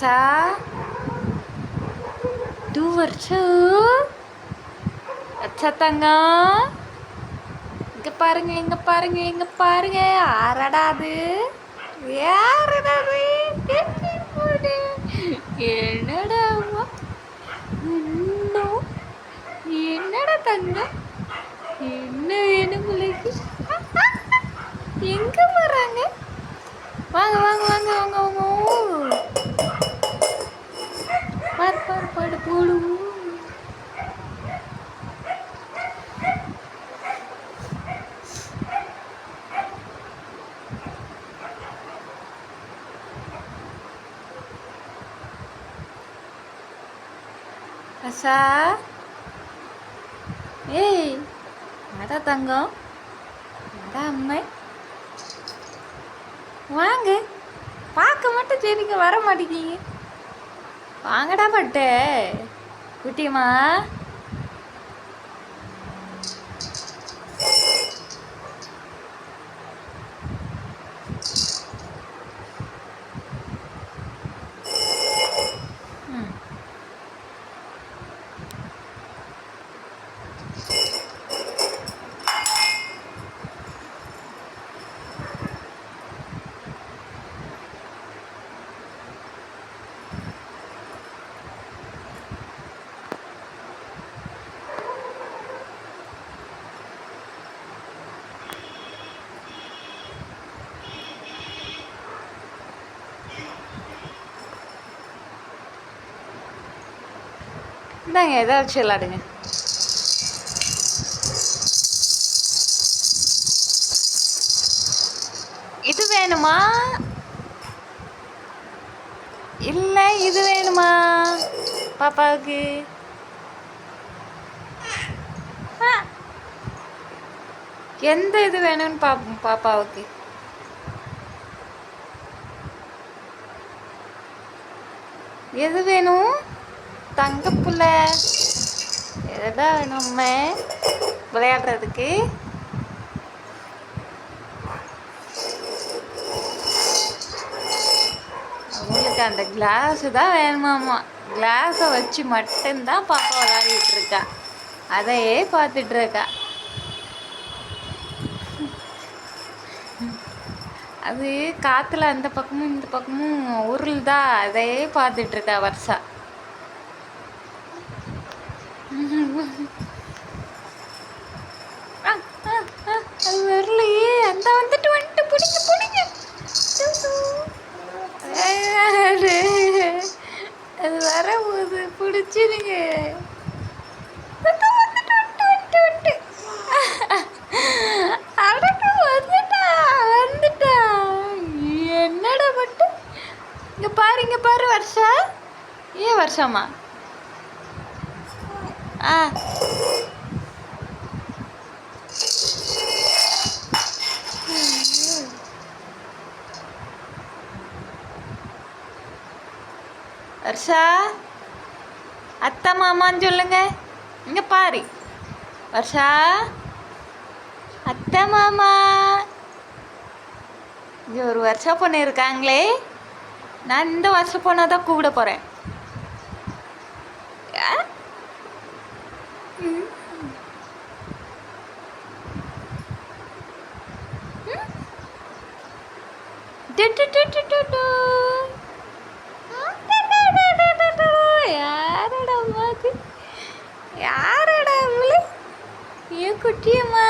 சா டூ வர்ஷா அச்சா தங்கம் இங்கே பாருங்க இங்கே பாருங்க இங்கே பாருங்க. யாரடா அது. யாரடா என்னடா அம்மா? இன்னும் என்னடா தங்கம் என்ன வேணும் உங்களுக்கு எங்கே போகிறாங்க வாங்க வாங்க வாங்க வாங்க வாங்க. பாரு பாடு போடு அசா ஏய் அடா தங்கம் அடா அம்மை வாங்க பார்க்க மட்டும் சரிங்க வர மாட்டேங்கிங்க வாங்கடா பட்டு. குட்டியம்மா இந்தாங்க எதை வச்சு விளாடுங்க. இது வேணுமா? இல்லை இது வேணுமா? பாப்பாவுக்கு. எந்த இது வேணும்னு பாப்போம் பாப்பாவுக்கு. எது வேணும்? தங்கப்புள்ள எதுதான் வேணும் அம்மா விளையாடுறதுக்கு? அவங்களுக்கு அந்த கிளாஸு தான் வேணுமாம்மா கிளாஸை வச்சு மட்டும்தான் பாப்பா விளையாடிட்டு இருக்கா. அதையே பார்த்துட்டு இருக்கா. அது காற்றுல அந்த பக்கமும் இந்த பக்கமும் உருள்தா அதையே பார்த்துட்டு இருக்கா வருஷா. அது வரலையே. அந்த வந்துட்டு வந்துட்டு பிடிங்க பிடிங்க. அது வர வரப்போகுது. பிடிச்சிருங்க. வந்துட்டு, வந்துட்டு, என்னடா மட்டும் இங்க பாருங்க பாரு வருஷா. ஏன் வருஷமா ஆ. வர்ஷா அத்தை மாமான்னு சொல்லுங்க. இங்கே பாரு. வர்ஷா அத்தை மாமா. இங்கே ஒரு வருஷம் பொண்ணு இருக்காங்களே. நான் இந்த வருஷம் பொண்ணை தான் கூப்பிட போகிறேன் ஆ? ம். ம். டு, டு, டு, டு, டு, டு. யாரடா அம்மா அது யாரடா குட்டியம்மா